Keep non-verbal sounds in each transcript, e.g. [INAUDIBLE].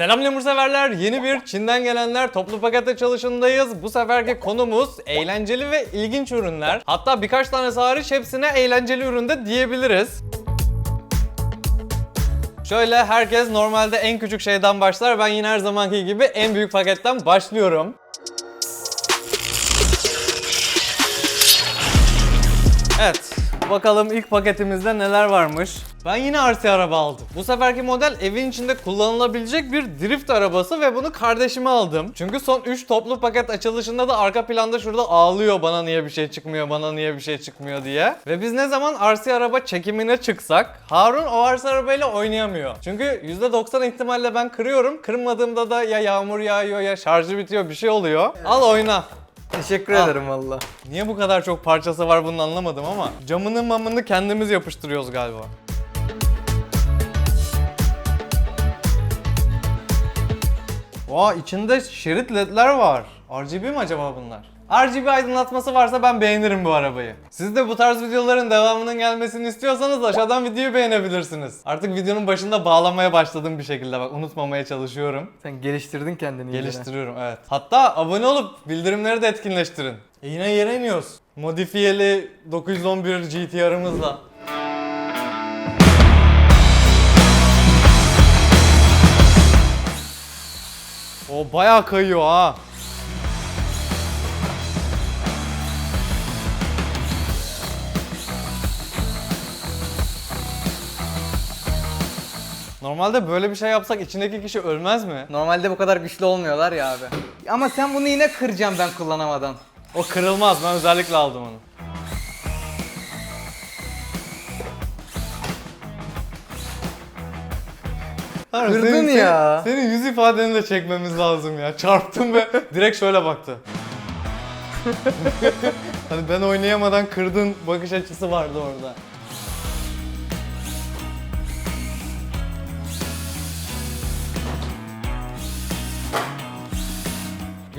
Selam lemur severler. Yeni bir Çin'den gelenler toplu paket açılışındayız. Bu seferki konumuz eğlenceli ve ilginç ürünler. Hatta birkaç tane hariç hepsine eğlenceli ürün de diyebiliriz. Şöyle herkes normalde en küçük şeyden başlar. Ben yine her zamanki gibi en büyük paketten başlıyorum. Evet. Bakalım ilk paketimizde neler varmış. Ben yine RC araba aldım. Bu seferki model evin içinde kullanılabilecek bir drift arabası ve bunu kardeşime aldım. Çünkü son 3 toplu paket açılışında da arka planda şurada ağlıyor bana niye bir şey çıkmıyor, bana niye bir şey çıkmıyor diye. Ve biz ne zaman RC araba çekimine çıksak Harun o RC arabayla oynayamıyor. Çünkü %90 ihtimalle ben kırıyorum. Kırmadığımda da ya yağmur yağıyor ya şarjı bitiyor bir şey oluyor. Al oyna. Teşekkür Al. ederim valla. Niye bu kadar çok parçası var bunu anlamadım ama camını mamını kendimiz yapıştırıyoruz galiba. Vaa içinde şerit ledler var. RGB mi acaba bunlar? RGB aydınlatması varsa ben beğenirim bu arabayı. Siz de bu tarz videoların devamının gelmesini istiyorsanız aşağıdan videoyu beğenebilirsiniz. Artık videonun başında bağlamaya başladım bir şekilde bak unutmamaya çalışıyorum. Sen geliştirdin kendini. Geliştiriyorum evet. Hatta abone olup bildirimleri de etkinleştirin. E yine yere iniyoruz. Modifiyeli 911 GTR'ımızla. O bayağı kayıyor ha. Normalde böyle bir şey yapsak içindeki kişi ölmez mi? Normalde bu kadar güçlü olmuyorlar ya abi. Ama sen bunu yine kıracaksın ben kullanamadan. O kırılmaz. Ben özellikle aldım onu. Kırdın senin- ya. Senin, senin yüz ifadeni de çekmemiz lazım ya. Çarptım ve direkt şöyle baktı. [LAUGHS] hani ben oynayamadan kırdın bakış açısı vardı orada.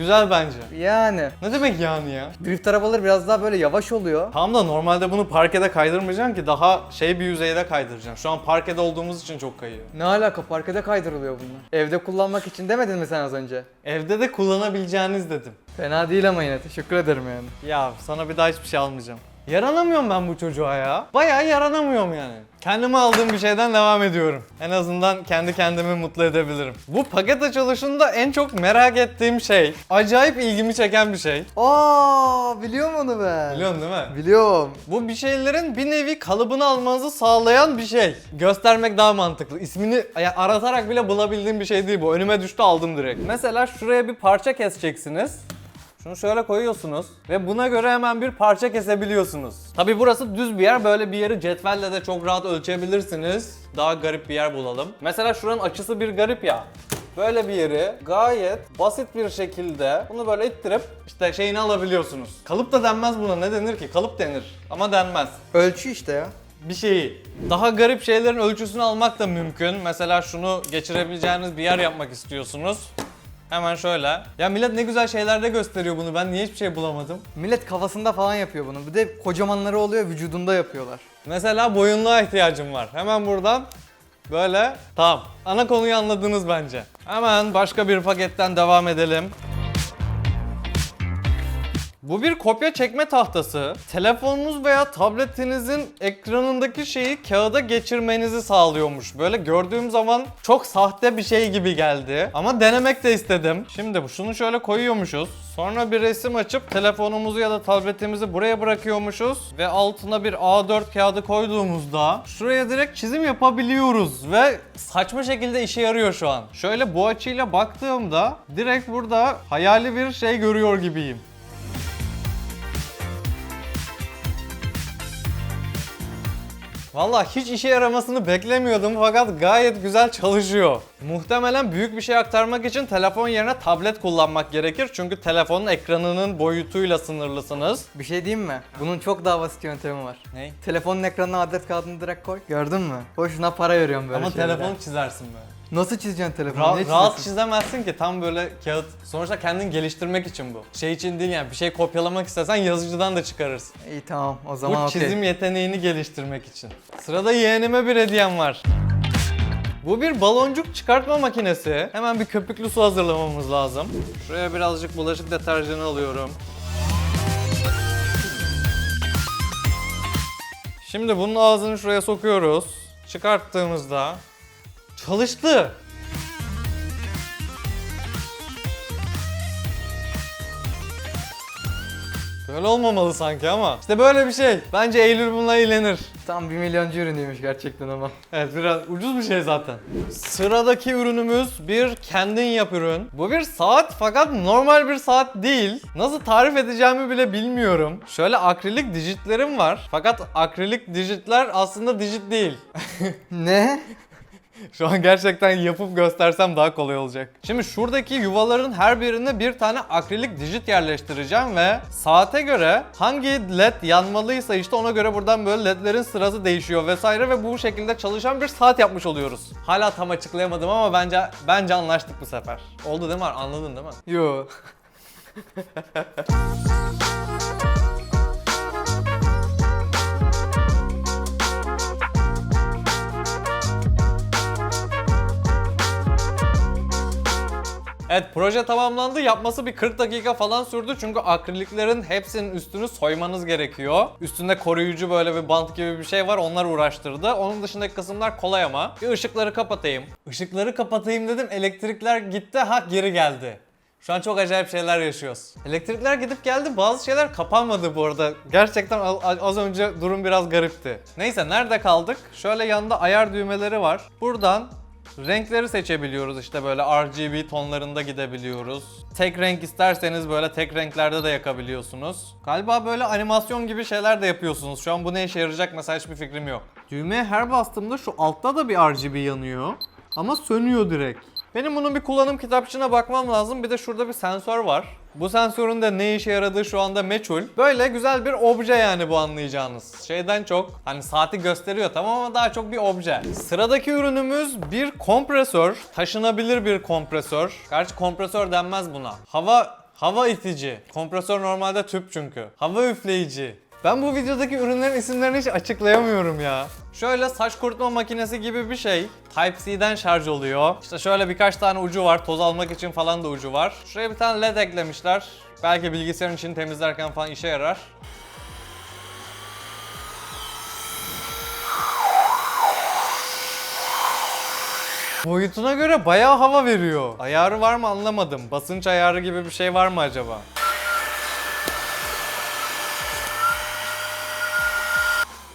Güzel bence. Yani. Ne demek yani ya? Drift arabaları biraz daha böyle yavaş oluyor. Tamam da normalde bunu parkede kaydırmayacaksın ki daha şey bir yüzeyde kaydıracaksın. Şu an parkede olduğumuz için çok kayıyor. Ne alaka parkede kaydırılıyor bunlar. Evde kullanmak için demedin mi sen az önce? Evde de kullanabileceğiniz dedim. Fena değil ama yine teşekkür ederim yani. Ya sana bir daha hiçbir şey almayacağım. Yaranamıyorum ben bu çocuğa ya. Bayağı yaranamıyorum yani. Kendime aldığım bir şeyden devam ediyorum. En azından kendi kendimi mutlu edebilirim. Bu paket açılışında en çok merak ettiğim şey, acayip ilgimi çeken bir şey. Aa biliyorum onu ben. Biliyorsun değil mi? Biliyorum. Bu bir şeylerin bir nevi kalıbını almanızı sağlayan bir şey. Göstermek daha mantıklı. İsmini ya aratarak bile bulabildiğim bir şey değil bu. Önüme düştü aldım direkt. Mesela şuraya bir parça keseceksiniz. Şunu şöyle koyuyorsunuz ve buna göre hemen bir parça kesebiliyorsunuz. Tabi burası düz bir yer. Böyle bir yeri cetvelle de çok rahat ölçebilirsiniz. Daha garip bir yer bulalım. Mesela şuranın açısı bir garip ya. Böyle bir yeri gayet basit bir şekilde bunu böyle ittirip işte şeyini alabiliyorsunuz. Kalıp da denmez buna ne denir ki? Kalıp denir ama denmez. Ölçü işte ya. Bir şeyi. Daha garip şeylerin ölçüsünü almak da mümkün. Mesela şunu geçirebileceğiniz bir yer yapmak istiyorsunuz. Hemen şöyle. Ya millet ne güzel şeylerde gösteriyor bunu. Ben niye hiçbir şey bulamadım? Millet kafasında falan yapıyor bunu. Bir de kocamanları oluyor vücudunda yapıyorlar. Mesela boyunluğa ihtiyacım var. Hemen buradan böyle. Tamam. Ana konuyu anladınız bence. Hemen başka bir paketten devam edelim. Bu bir kopya çekme tahtası. Telefonunuz veya tabletinizin ekranındaki şeyi kağıda geçirmenizi sağlıyormuş. Böyle gördüğüm zaman çok sahte bir şey gibi geldi. Ama denemek de istedim. Şimdi şunu şöyle koyuyormuşuz. Sonra bir resim açıp telefonumuzu ya da tabletimizi buraya bırakıyormuşuz ve altına bir A4 kağıdı koyduğumuzda şuraya direkt çizim yapabiliyoruz ve saçma şekilde işe yarıyor şu an. Şöyle bu açıyla baktığımda direkt burada hayali bir şey görüyor gibiyim. Valla hiç işe yaramasını beklemiyordum fakat gayet güzel çalışıyor. Muhtemelen büyük bir şey aktarmak için telefon yerine tablet kullanmak gerekir çünkü telefonun ekranının boyutuyla sınırlısınız. Bir şey diyeyim mi? Bunun çok daha basit yöntemi var. Ne? Telefonun ekranına adet kağıdını direkt koy. Gördün mü? Boşuna para veriyorum böyle Ama şeylere. telefonu çizersin böyle. Nasıl çizeceksin telefonu? Ra- Ne rahat çizeceksin? çizemezsin ki tam böyle kağıt. Sonuçta kendini geliştirmek için bu. Şey için değil yani bir şey kopyalamak istesen yazıcıdan da çıkarırsın. İyi tamam o zaman Bu okey. çizim yeteneğini geliştirmek için. Sırada yeğenime bir hediyem var. Bu bir baloncuk çıkartma makinesi. Hemen bir köpüklü su hazırlamamız lazım. Şuraya birazcık bulaşık deterjanı alıyorum. Şimdi bunun ağzını şuraya sokuyoruz. Çıkarttığımızda çalıştı. Böyle olmamalı sanki ama. İşte böyle bir şey. Bence Eylül bununla eğlenir. Tam bir milyoncu ürünüymüş gerçekten ama. Evet biraz ucuz bir şey zaten. Sıradaki ürünümüz bir kendin yap ürün. Bu bir saat fakat normal bir saat değil. Nasıl tarif edeceğimi bile bilmiyorum. Şöyle akrilik dijitlerim var. Fakat akrilik dijitler aslında dijit değil. Ne? [LAUGHS] Şu an gerçekten yapıp göstersem daha kolay olacak. Şimdi şuradaki yuvaların her birine bir tane akrilik dijit yerleştireceğim ve saate göre hangi led yanmalıysa işte ona göre buradan böyle ledlerin sırası değişiyor vesaire ve bu şekilde çalışan bir saat yapmış oluyoruz. Hala tam açıklayamadım ama bence bence anlaştık bu sefer. Oldu değil mi? Anladın değil mi? Yo. [LAUGHS] Evet proje tamamlandı. Yapması bir 40 dakika falan sürdü. Çünkü akriliklerin hepsinin üstünü soymanız gerekiyor. Üstünde koruyucu böyle bir bant gibi bir şey var. Onlar uğraştırdı. Onun dışındaki kısımlar kolay ama. Bir ışıkları kapatayım. Işıkları kapatayım dedim. Elektrikler gitti. Ha geri geldi. Şu an çok acayip şeyler yaşıyoruz. Elektrikler gidip geldi. Bazı şeyler kapanmadı bu arada. Gerçekten az önce durum biraz garipti. Neyse nerede kaldık? Şöyle yanında ayar düğmeleri var. Buradan Renkleri seçebiliyoruz işte böyle RGB tonlarında gidebiliyoruz. Tek renk isterseniz böyle tek renklerde de yakabiliyorsunuz. Galiba böyle animasyon gibi şeyler de yapıyorsunuz. Şu an bu ne işe yarayacak mesela hiçbir fikrim yok. Düğmeye her bastığımda şu altta da bir RGB yanıyor. Ama sönüyor direkt. Benim bunun bir kullanım kitapçığına bakmam lazım. Bir de şurada bir sensör var. Bu sensörün de ne işe yaradığı şu anda meçhul. Böyle güzel bir obje yani bu anlayacağınız. Şeyden çok hani saati gösteriyor tamam ama daha çok bir obje. Sıradaki ürünümüz bir kompresör. Taşınabilir bir kompresör. Gerçi kompresör denmez buna. Hava hava itici. Kompresör normalde tüp çünkü. Hava üfleyici. Ben bu videodaki ürünlerin isimlerini hiç açıklayamıyorum ya. Şöyle saç kurutma makinesi gibi bir şey. Type-C'den şarj oluyor. İşte şöyle birkaç tane ucu var. Toz almak için falan da ucu var. Şuraya bir tane led eklemişler. Belki bilgisayarın içini temizlerken falan işe yarar. Boyutuna göre bayağı hava veriyor. Ayarı var mı anlamadım. Basınç ayarı gibi bir şey var mı acaba?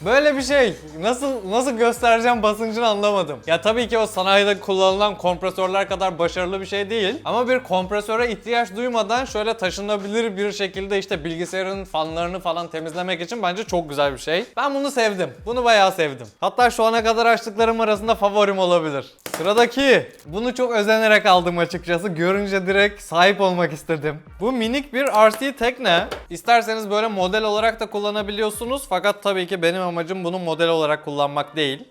Böyle bir şey. Nasıl nasıl göstereceğim basıncını anlamadım. Ya tabii ki o sanayide kullanılan kompresörler kadar başarılı bir şey değil. Ama bir kompresöre ihtiyaç duymadan şöyle taşınabilir bir şekilde işte bilgisayarın fanlarını falan temizlemek için bence çok güzel bir şey. Ben bunu sevdim. Bunu bayağı sevdim. Hatta şu ana kadar açtıklarım arasında favorim olabilir. Sıradaki. Bunu çok özenerek aldım açıkçası. Görünce direkt sahip olmak istedim. Bu minik bir RC tekne. İsterseniz böyle model olarak da kullanabiliyorsunuz. Fakat tabii ki benim amacım bunu model olarak kullanmak değil.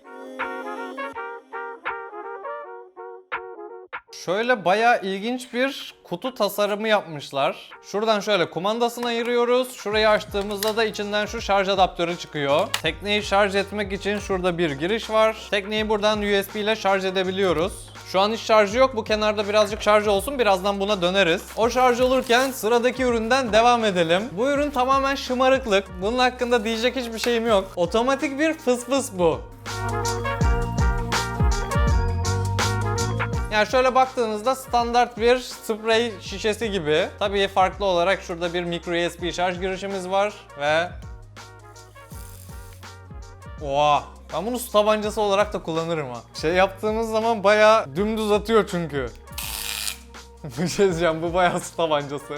Şöyle bayağı ilginç bir kutu tasarımı yapmışlar. Şuradan şöyle kumandasını ayırıyoruz. Şurayı açtığımızda da içinden şu şarj adaptörü çıkıyor. Tekneyi şarj etmek için şurada bir giriş var. Tekneyi buradan USB ile şarj edebiliyoruz. Şu an hiç şarjı yok. Bu kenarda birazcık şarj olsun. Birazdan buna döneriz. O şarj olurken sıradaki üründen devam edelim. Bu ürün tamamen şımarıklık. Bunun hakkında diyecek hiçbir şeyim yok. Otomatik bir fıs fıs bu. Yani şöyle baktığınızda standart bir sprey şişesi gibi. Tabii farklı olarak şurada bir micro USB şarj girişimiz var ve Oha! Ben bunu su tabancası olarak da kullanırım ha. Şey yaptığımız zaman bayağı dümdüz atıyor çünkü. [LAUGHS] bir şey diyeceğim bu bayağı su tabancası.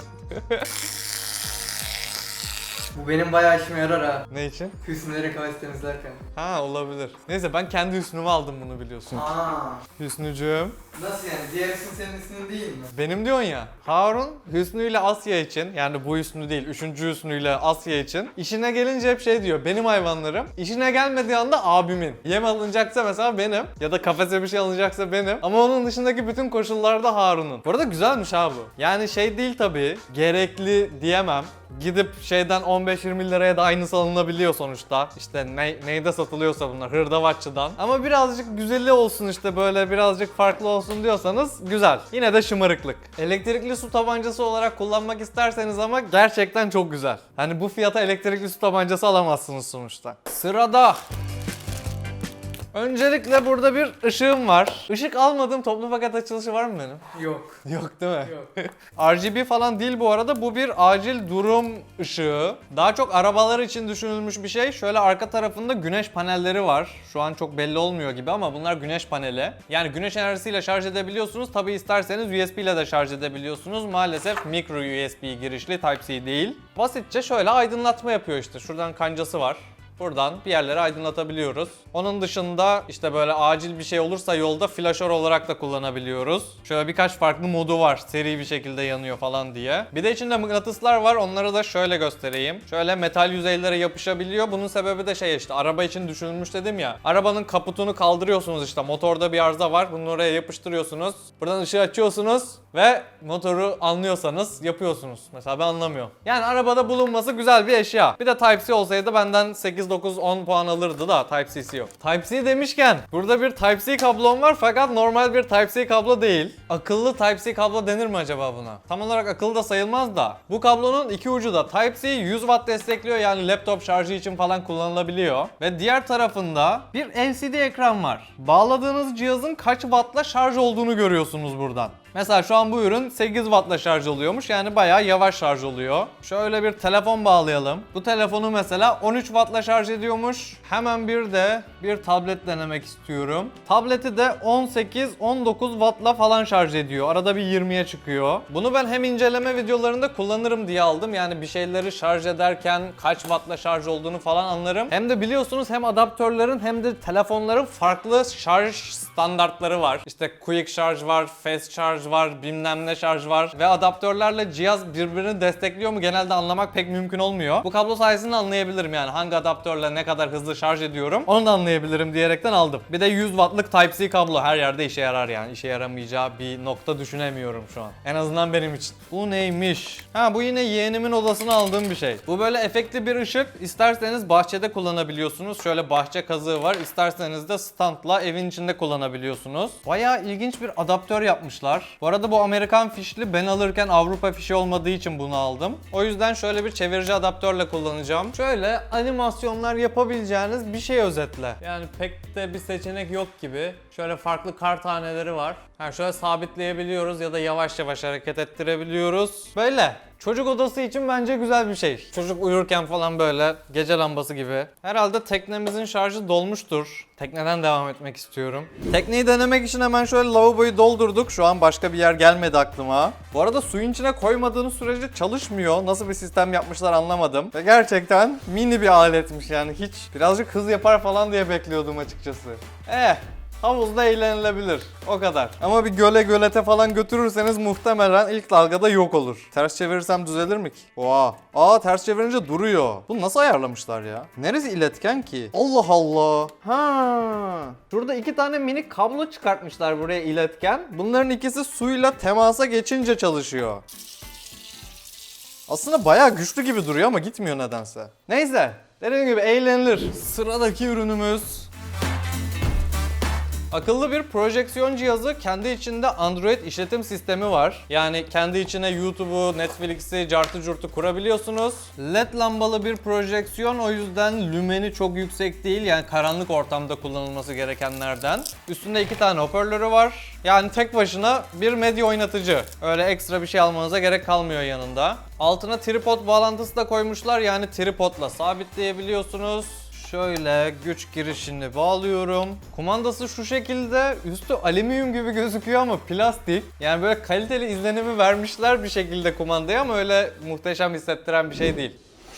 Bu benim bayağı işime yarar ha. ne için? Hüsnüleri kafes temizlerken. Ha olabilir. Neyse ben kendi üstüme aldım bunu biliyorsun. Aa. Hüsnücüğüm. Nasıl yani? Diğerisi senin ismin değil mi? Benim diyorsun ya. Harun Hüsnü ile Asya için yani bu Hüsnü değil üçüncü Hüsnü ile Asya için işine gelince hep şey diyor benim hayvanlarım. İşine gelmediği anda abimin. Yem alınacaksa mesela benim ya da kafese bir şey alınacaksa benim. Ama onun dışındaki bütün koşullarda Harun'un. Bu arada güzelmiş ha bu. Yani şey değil tabii gerekli diyemem. Gidip şeyden 15-20 liraya da aynısı alınabiliyor sonuçta. İşte ne, neyde satılıyorsa bunlar hırdavatçıdan. Ama birazcık güzeli olsun işte böyle birazcık farklı olsun diyorsanız güzel. Yine de şımarıklık. Elektrikli su tabancası olarak kullanmak isterseniz ama gerçekten çok güzel. Hani bu fiyata elektrikli su tabancası alamazsınız sonuçta. Sırada Öncelikle burada bir ışığım var. Işık almadığım toplu paket açılışı var mı benim? Yok. Yok değil mi? Yok. [LAUGHS] RGB falan değil bu arada. Bu bir acil durum ışığı. Daha çok arabalar için düşünülmüş bir şey. Şöyle arka tarafında güneş panelleri var. Şu an çok belli olmuyor gibi ama bunlar güneş paneli. Yani güneş enerjisiyle şarj edebiliyorsunuz. Tabi isterseniz USB ile de şarj edebiliyorsunuz. Maalesef micro USB girişli Type-C değil. Basitçe şöyle aydınlatma yapıyor işte. Şuradan kancası var. Buradan bir yerleri aydınlatabiliyoruz. Onun dışında işte böyle acil bir şey olursa yolda flaşör olarak da kullanabiliyoruz. Şöyle birkaç farklı modu var. Seri bir şekilde yanıyor falan diye. Bir de içinde mıknatıslar var. Onları da şöyle göstereyim. Şöyle metal yüzeylere yapışabiliyor. Bunun sebebi de şey işte araba için düşünülmüş dedim ya. Arabanın kaputunu kaldırıyorsunuz işte. Motorda bir arıza var. Bunu oraya yapıştırıyorsunuz. Buradan ışığı açıyorsunuz ve motoru anlıyorsanız yapıyorsunuz. Mesela ben anlamıyorum. Yani arabada bulunması güzel bir eşya. Bir de Type-C olsaydı benden 8, 9, 10 puan alırdı da Type-C'si yok. Type-C demişken burada bir Type-C kablom var fakat normal bir Type-C kablo değil. Akıllı Type-C kablo denir mi acaba buna? Tam olarak akıllı da sayılmaz da. Bu kablonun iki ucu da Type-C 100 Watt destekliyor yani laptop şarjı için falan kullanılabiliyor. Ve diğer tarafında bir LCD ekran var. Bağladığınız cihazın kaç wattla şarj olduğunu görüyorsunuz buradan. Mesela şu an bu ürün 8 wattla şarj oluyormuş yani bayağı yavaş şarj oluyor. Şöyle bir telefon bağlayalım. Bu telefonu mesela 13 wattla şarj ediyormuş. Hemen bir de bir tablet denemek istiyorum. Tableti de 18-19 wattla falan şarj ediyor. Arada bir 20'ye çıkıyor. Bunu ben hem inceleme videolarında kullanırım diye aldım. Yani bir şeyleri şarj ederken kaç wattla şarj olduğunu falan anlarım. Hem de biliyorsunuz hem adaptörlerin hem de telefonların farklı şarj standartları var. İşte quick şarj var, fast şarj var, bilmem ne şarj var ve adaptörlerle cihaz birbirini destekliyor mu genelde anlamak pek mümkün olmuyor. Bu kablo sayesinde anlayabilirim yani hangi adaptörle ne kadar hızlı şarj ediyorum onu da anlayabilirim diyerekten aldım. Bir de 100 wattlık Type-C kablo her yerde işe yarar yani işe yaramayacağı bir nokta düşünemiyorum şu an. En azından benim için. Bu neymiş? Ha bu yine yeğenimin odasına aldığım bir şey. Bu böyle efektli bir ışık. İsterseniz bahçede kullanabiliyorsunuz. Şöyle bahçe kazığı var. İsterseniz de standla evin içinde kullanabiliyorsunuz. Bayağı ilginç bir adaptör yapmışlar. Bu arada bu Amerikan fişli. Ben alırken Avrupa fişi olmadığı için bunu aldım. O yüzden şöyle bir çevirici adaptörle kullanacağım. Şöyle animasyonlar yapabileceğiniz bir şey özetle. Yani pek de bir seçenek yok gibi. Şöyle farklı kar taneleri var. Ha şöyle sabitleyebiliyoruz ya da yavaş yavaş hareket ettirebiliyoruz. Böyle. Çocuk odası için bence güzel bir şey. Çocuk uyurken falan böyle gece lambası gibi. Herhalde teknemizin şarjı dolmuştur. Tekneden devam etmek istiyorum. Tekneyi denemek için hemen şöyle lavaboyu doldurduk. Şu an başka bir yer gelmedi aklıma. Bu arada suyun içine koymadığınız sürece çalışmıyor. Nasıl bir sistem yapmışlar anlamadım. Ve gerçekten mini bir aletmiş yani hiç birazcık hız yapar falan diye bekliyordum açıkçası. Eh Havuzda eğlenilebilir. O kadar. Ama bir göle gölete falan götürürseniz muhtemelen ilk dalgada yok olur. Ters çevirirsem düzelir mi ki? Oha. Aa ters çevirince duruyor. Bunu nasıl ayarlamışlar ya? Neresi iletken ki? Allah Allah. Ha. Şurada iki tane minik kablo çıkartmışlar buraya iletken. Bunların ikisi suyla temasa geçince çalışıyor. Aslında bayağı güçlü gibi duruyor ama gitmiyor nedense. Neyse. Dediğim gibi eğlenilir. Sıradaki ürünümüz Akıllı bir projeksiyon cihazı kendi içinde Android işletim sistemi var. Yani kendi içine YouTube'u, Netflix'i, cartı curtu kurabiliyorsunuz. LED lambalı bir projeksiyon o yüzden lümeni çok yüksek değil. Yani karanlık ortamda kullanılması gerekenlerden. Üstünde iki tane hoparlörü var. Yani tek başına bir medya oynatıcı. Öyle ekstra bir şey almanıza gerek kalmıyor yanında. Altına tripod bağlantısı da koymuşlar. Yani tripodla sabitleyebiliyorsunuz. Şöyle güç girişini bağlıyorum. Kumandası şu şekilde üstü alüminyum gibi gözüküyor ama plastik. Yani böyle kaliteli izlenimi vermişler bir şekilde kumandaya ama öyle muhteşem hissettiren bir şey değil.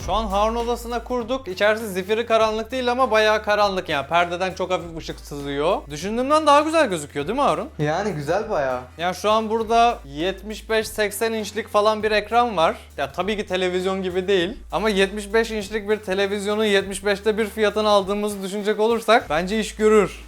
Şu an Harun odasına kurduk. İçerisi zifiri karanlık değil ama bayağı karanlık yani. Perdeden çok hafif ışık sızıyor. Düşündüğümden daha güzel gözüküyor değil mi Harun? Yani güzel bayağı. Ya şu an burada 75-80 inçlik falan bir ekran var. Ya tabii ki televizyon gibi değil. Ama 75 inçlik bir televizyonun 75'te bir fiyatını aldığımızı düşünecek olursak bence iş görür.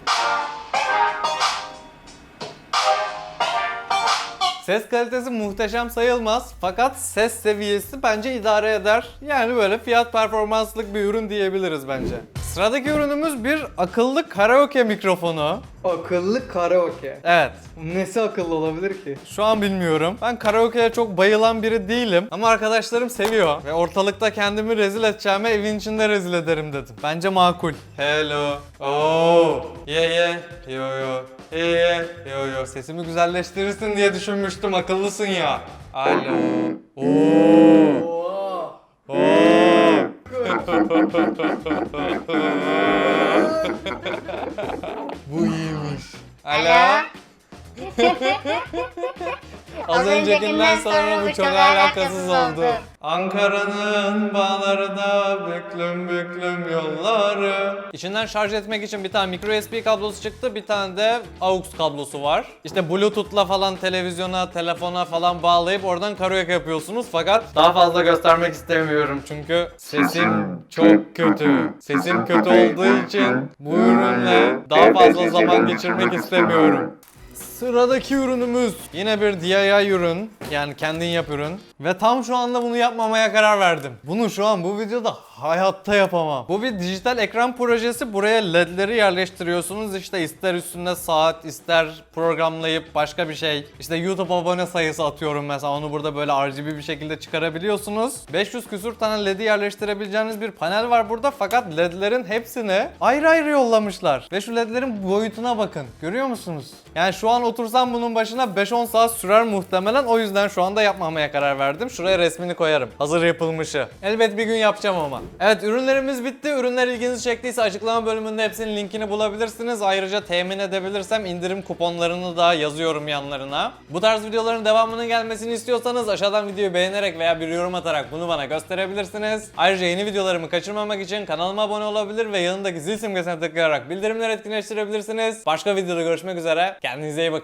Ses kalitesi muhteşem sayılmaz fakat ses seviyesi bence idare eder. Yani böyle fiyat performanslık bir ürün diyebiliriz bence. Sıradaki ürünümüz bir akıllı karaoke mikrofonu. Akıllı karaoke. Evet, Nesi akıllı olabilir ki? şu an bilmiyorum. Ben karaoke'ye çok bayılan biri değilim. Ama arkadaşlarım seviyor. Ve ortalıkta kendimi rezil edeceğime evin içinde rezil ederim dedim. Bence makul. Hello. Oo. Yeah yeah. Yo yo. Yeah yeah. Yo yo. Sesimi güzelleştirirsin diye düşünmüştüm. Akıllısın ya. Alo. Oo. Oo. Bu iyiymiş. [LAUGHS] Az öncekinden sonra bu çok alakasız oldu. Ankara'nın bağları da büklüm büklüm yolları. İçinden şarj etmek için bir tane micro USB kablosu çıktı, bir tane de AUX kablosu var. İşte Bluetooth'la falan televizyona, telefona falan bağlayıp oradan karaoke yapıyorsunuz. Fakat daha fazla göstermek istemiyorum çünkü sesim çok kötü. Sesim kötü olduğu için bu ürünle daha fazla zaman geçirmek istemiyorum. Sıradaki ürünümüz yine bir DIY ürün yani kendin yap ürün ve tam şu anda bunu yapmamaya karar verdim. Bunu şu an bu videoda hayatta yapamam. Bu bir dijital ekran projesi. Buraya ledleri yerleştiriyorsunuz. İşte ister üstünde saat, ister programlayıp başka bir şey. İşte YouTube abone sayısı atıyorum mesela. Onu burada böyle RGB bir şekilde çıkarabiliyorsunuz. 500 küsür tane ledi yerleştirebileceğiniz bir panel var burada. Fakat ledlerin hepsini ayrı ayrı yollamışlar. Ve şu ledlerin boyutuna bakın. Görüyor musunuz? Yani şu an otursam bunun başına 5-10 saat sürer muhtemelen. O yüzden şu anda yapmamaya karar verdim. Şuraya resmini koyarım. Hazır yapılmışı. Elbet bir gün yapacağım ama. Evet ürünlerimiz bitti. Ürünler ilginizi çektiyse açıklama bölümünde hepsinin linkini bulabilirsiniz. Ayrıca temin edebilirsem indirim kuponlarını da yazıyorum yanlarına. Bu tarz videoların devamının gelmesini istiyorsanız aşağıdan videoyu beğenerek veya bir yorum atarak bunu bana gösterebilirsiniz. Ayrıca yeni videolarımı kaçırmamak için kanalıma abone olabilir ve yanındaki zil simgesine tıklayarak bildirimleri etkinleştirebilirsiniz. Başka videoda görüşmek üzere. Kendinize iyi bakın.